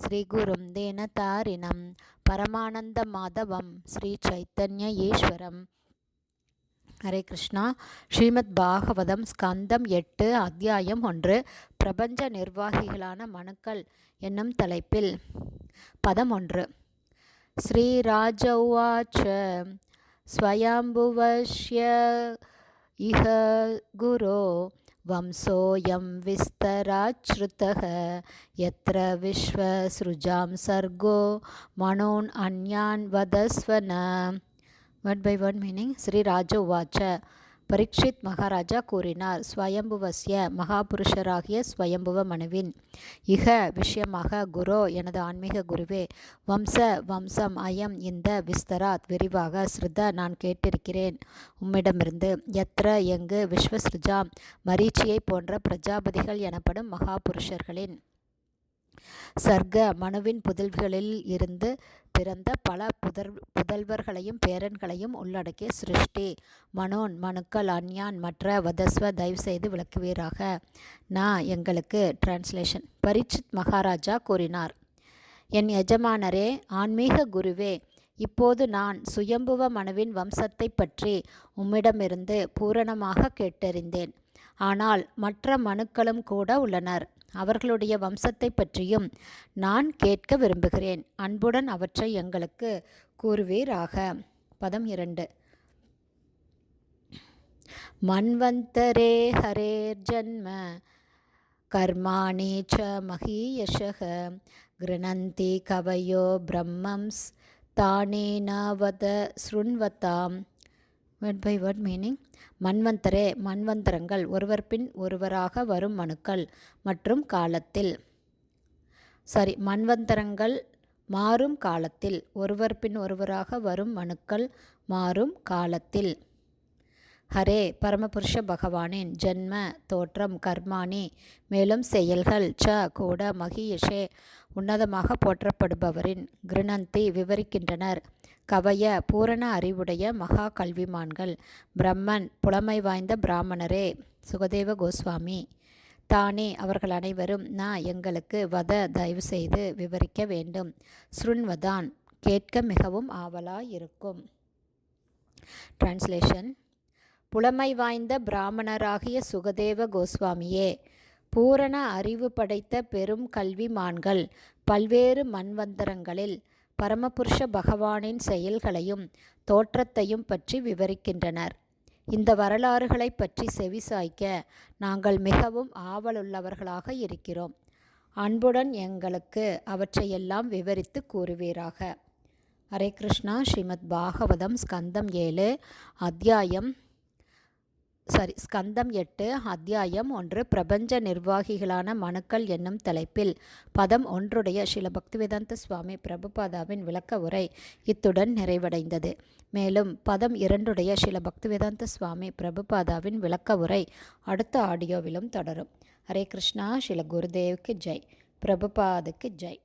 శ్రీగురుం தேனதாரிணம் பரமானந்த மாதவம் ஸ்ரீ சைத்தன்ய ஈஸ்வரம் ஹரே கிருஷ்ணா. ஸ்ரீமத் பாகவதம் ஸ்கந்தம் எட்டு அத்தியாயம் ஒன்று பிரபஞ்ச நிர்வாகிகளான மனுக்கள் என்னும் தலைப்பில். பதம் ஒன்று. ஸ்ரீராஜவாச்ச ஸ்வயம்புவஷ்ய இஹ குரோ वंशोऽयं विस्तराच्छ्रुतः यत्र विश्वसृजां सर्गो मनोन् अन्यान् वदस्व न word by word meaning Shriraj उवाच பரீட்சித் மகாராஜா கூறினார் ஸ்வயம்புவசிய மகாபுருஷராகிய ஸ்வயம்புவ மனுவின் இக விஷயமாக குரு எனது ஆன்மீக குருவே வம்ச வம்சம் அயம் இந்த விஸ்தராத் விரிவாக ஸ்ருத நான் கேட்டிருக்கிறேன். உம்மிடமிருந்து எத்திர எங்கு விஸ்வஸ்ருஜா மரீச்சியை போன்ற பிரஜாபதிகள் எனப்படும் மகாபுருஷர்களின் சர்க்க மனுவின் புதல்களில் இருந்து பிறந்த பல புதர் புதல்வர்களையும் பேரன்களையும் உள்ளடக்கிய சிருஷ்டி. மனோன் மனுக்கள் அன்யான் மற்ற வதஸ்வ தயவு செய்து விளக்குவீராக. நான் எங்களுக்கு டிரான்ஸ்லேஷன் பரீட்சித் மகாராஜா கூறினார் என் எஜமானரே ஆன்மீக குருவே இப்போது நான் சுயம்புவ மனுவின் வம்சத்தை பற்றி உம்மிடமிருந்து பூரணமாக கேட்டறிந்தேன். ஆனால் மற்ற மனுக்களும் கூட உள்ளனர். அவர்களுடைய வம்சத்தை பற்றியும் நான் கேட்க விரும்புகிறேன். அன்புடன் அவற்றை எங்களுக்கு கூறுவீராக. பதம் இரண்டு. மன்வந்தரே ஹரேர் ஜன்ம கர்மாணி ச மகீயஷக கிருணந்தி கவயோ பிரம்மம்ஸ் தானே நவத ஸ்ருண்வதாம் வேர்ட் பை வேர்ட் மீனிங் மன்வந்தரே மன்வந்தரங்கள் ஒருவர் பின் ஒருவராக வரும் மனுக்கள் மற்றும் காலத்தில். சாரி மன்வந்தரங்கள் மாறும் காலத்தில் ஒருவர் பின் ஒருவராக வரும் மனுக்கள் மாறும் காலத்தில். ஹரே பரமபுருஷ பகவானின் ஜென்ம தோற்றம் கர்மானி மேலும் செயல்கள் ச கூட மகியஷே உன்னதமாக போற்றப்படுபவரின் கிருணந்தி விவரிக்கின்றனர். கவய பூரண அறிவுடைய மகா கல்விமான்கள் பிரம்மன் புலமை வாய்ந்த பிராமணரே. சுகதேவ கோஸ்வாமி. தானே அவர்கள் அனைவரும் நான் எங்களுக்கு வத தயவு செய்து விவரிக்க வேண்டும். ஸ்ருண்வதான். கேட்க மிகவும் ஆவலாயிருக்கும். டிரான்ஸ்லேஷன் புலமை வாய்ந்த பிராமணராகிய சுகதேவ கோஸ்வாமியே பூரண அறிவு படைத்த பெரும் கல்விமான்கள் பல்வேறு மண்வந்தரங்களில் பரமபுருஷ பகவானின் செயல்களையும் தோற்றத்தையும் பற்றி விவரிக்கின்றனர். இந்த வரலாறுகளை பற்றி செவிசாய்க்க நாங்கள் மிகவும் ஆவலுள்ளவர்களாக இருக்கிறோம். அன்புடன் எங்களுக்கு அவற்றையெல்லாம் விவரித்து கூறுவீராக. ஹரே கிருஷ்ணா. ஸ்ரீமத் பாகவதம் ஸ்கந்தம் ஏழு அத்தியாயம் சாரி ஸ்கந்தம் எட்டு அத்தியாயம் ஒன்று பிரபஞ்ச நிர்வாகிகளான மனுக்கள் என்னும் தலைப்பில். பதம் ஒன்றுடைய ஸ்ரீல பக்திவேதாந்த சுவாமி பிரபுபாதாவின் விளக்க உரை இத்துடன் நிறைவடைந்தது. மேலும் பதம் இரண்டுடைய ஸ்ரீல பக்திவேதாந்த சுவாமி பிரபுபாதாவின் விளக்க உரை அடுத்த ஆடியோவிலும் தொடரும். ஹரே கிருஷ்ணா ஸ்ரீல குருதேவுக்கு ஜெய். பிரபுபாதுக்கு ஜெய்.